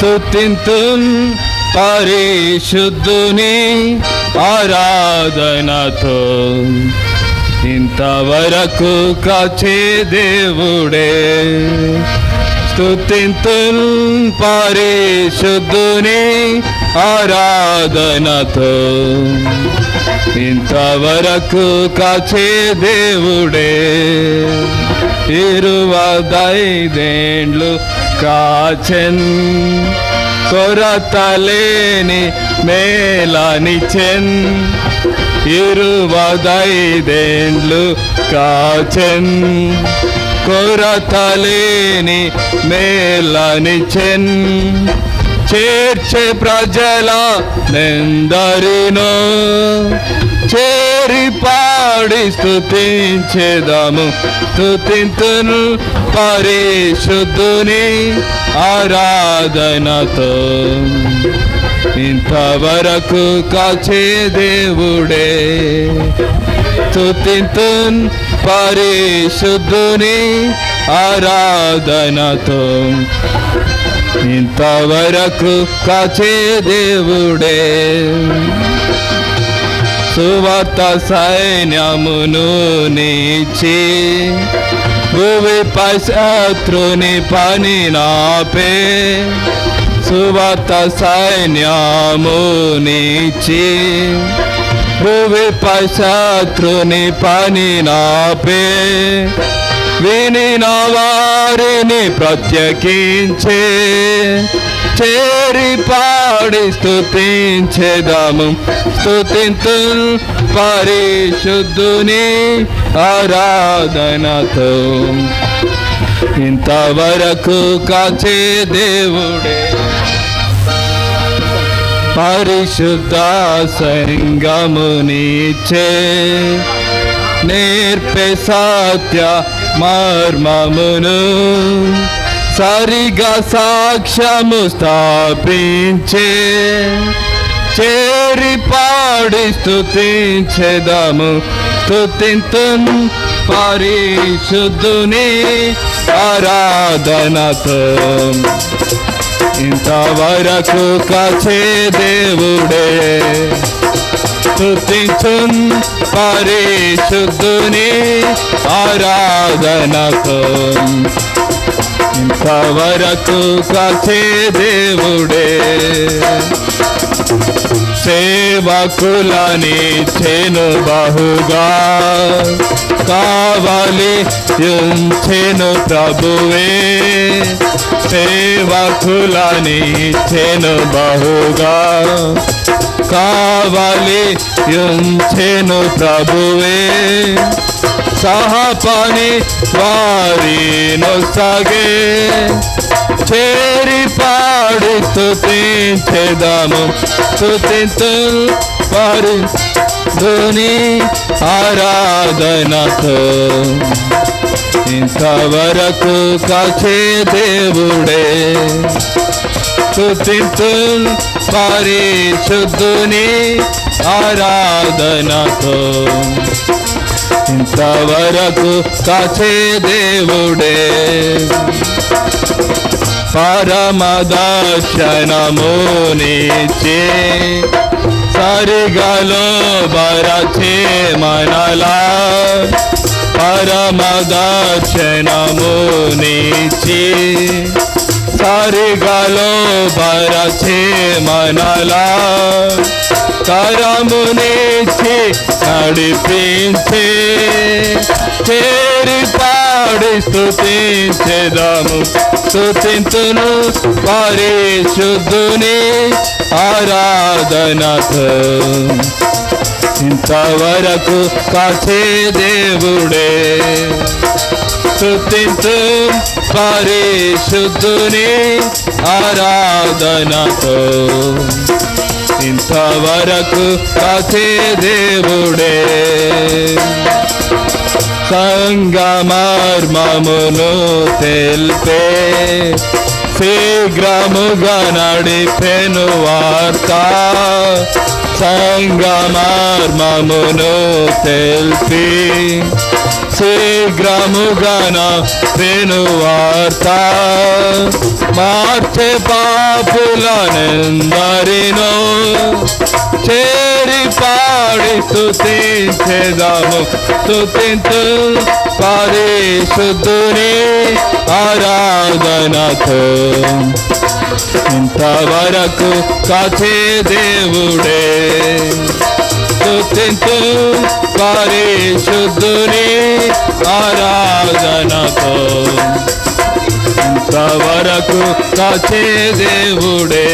స్థుతింతున్ పరిశుద్ధుని ఆరాధనతో. ఇంతవరకు కాచే దేవుడే. స్థుతింతున్ పరిశుద్ధుని ఆరాధనతో. ఇంతవరకు కాచే దేవుడే. ఇరువదైదేండ్లు కాచెన్ కొరతలేని మేళనిచెన్ ఇరువదైదేండ్లు కాచెన్ కొరతలేని మేళనిచెన్ చేర్చే ప్రజల నెందరినో చేరి పాడి స్థుతించేదాము స్థుతింతును పరిశుద్ధుని ఆరాధనతో. ఇంతవరకు కాచే దేవుడే. స్థుతింతున్ పరిశుద్ధుని ఆరాధనతో. ఇంతవరకు కాచే దేవుడే. సువార్త సైన్యమును నీచి భూమి శత్రుని పని నాపే. సువార్త సైన్యము నీచి భూమి శత్రుని పని నాపే. వినిన వారిని ప్రత్యేకించే చేరి పాడి స్థుతించేదాము స్థుతింతు పరిశుద్ధుని ఆరాధనతో. ఇంతవరకు కాచే దేవుడే పరిశుద్ధ సంగమునిచే నేర్పే సత్య మర్మమును సరిగా సాక్ష్యము స్థాపించే చేరి పాడి స్థుతించేదము స్థుతింతున్ పరిశుద్ధుని ఆరాధనతో. ఇంతవరకు కాచే దేవుడే. స్థుతించున్ పరిశుద్ధుని ఆరాధనకు ఇంతవరకు కాచే దేవుడే సేవకులని చెను బహుగా కావాలి యుంచెను ప్రభువే సేవకులని చెను బహుగా కావాలి యుంచెను ప్రభువే సహపని వారి నొసగే చేరి పాడి స్తుతించెదము స్తుతింతు పాడి ధుని ఆరాధనతో ఇంతవరకు కాచే దేవుడే స్తుతింతు పరిశుద్ధుని ఆరాధనతో ఇంతవరకు కాచే దేవుడే. పరమదర్శనమునిచే సరిగలో బరచే మనలా. పరమదర్శనమునిచి సరిగలో బరచే మనలా. కరమునిచి నడిపించే చేరి పాడి స్థుతించేదాము స్థుతించును పరిశుద్ధుని ఆరాధనతో. ఇంతవరకు కాచే దేవుడే. స్థుతించు పరిశుద్ధుని ఆరాధనతో. ఇంతవరకు కాచే దేవుడే. సంగమర్మమును తెల్పే శీఘ్రముగా నడిపెను వార్త. సంగమర్మమును తెల్పి శీఘ్రముగన పెనువార్త మార్చే పాపులనెందరినో. చేరి పాడి స్తుతించెదము స్తుతించు పరిశుద్ధుని ఆరాధనతో ఇంతవరకు కాచే దేవుడే. స్థుతింతు పరిశుద్ధుని ఆరాధనతో ఇంతవరకు కాచే దేవుడే